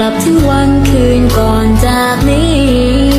ลับถึงวันคืนก่อนจากนี้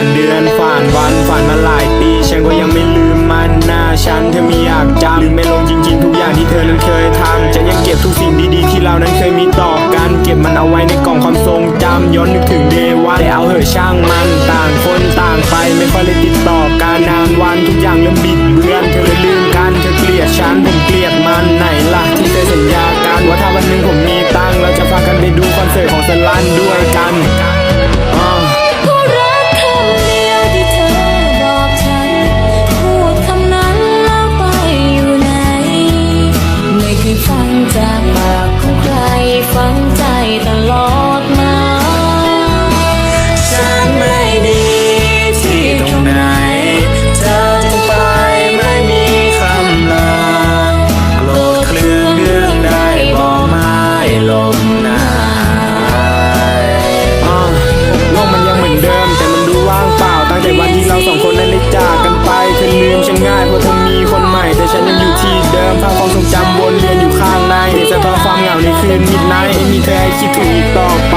านเดือนผ่านวันผ่านมาหลายปี ฉันก็ยังไม่ลืมมันหน้าฉันเธอไม่อยากจำลืมไม่ลงจริงๆ ทุกอย่างที่เธอนั้นเคยทำฉันยังเก็บทุกสิ่งดีๆ ที่เรานั้นเคยมีต่อกัน เก็บมันเอาไว้ในกล่องความทรงจำย้อนนึกถึงเดวันแต่เอาเหอะช่างมันต่างคนต่างไปไม่ค่อยได้ติดต่อกันนานวันทุกอย่างเริ่มบิดเบือนเธอเลยลืม 光 แต่คิดถูกต่อไป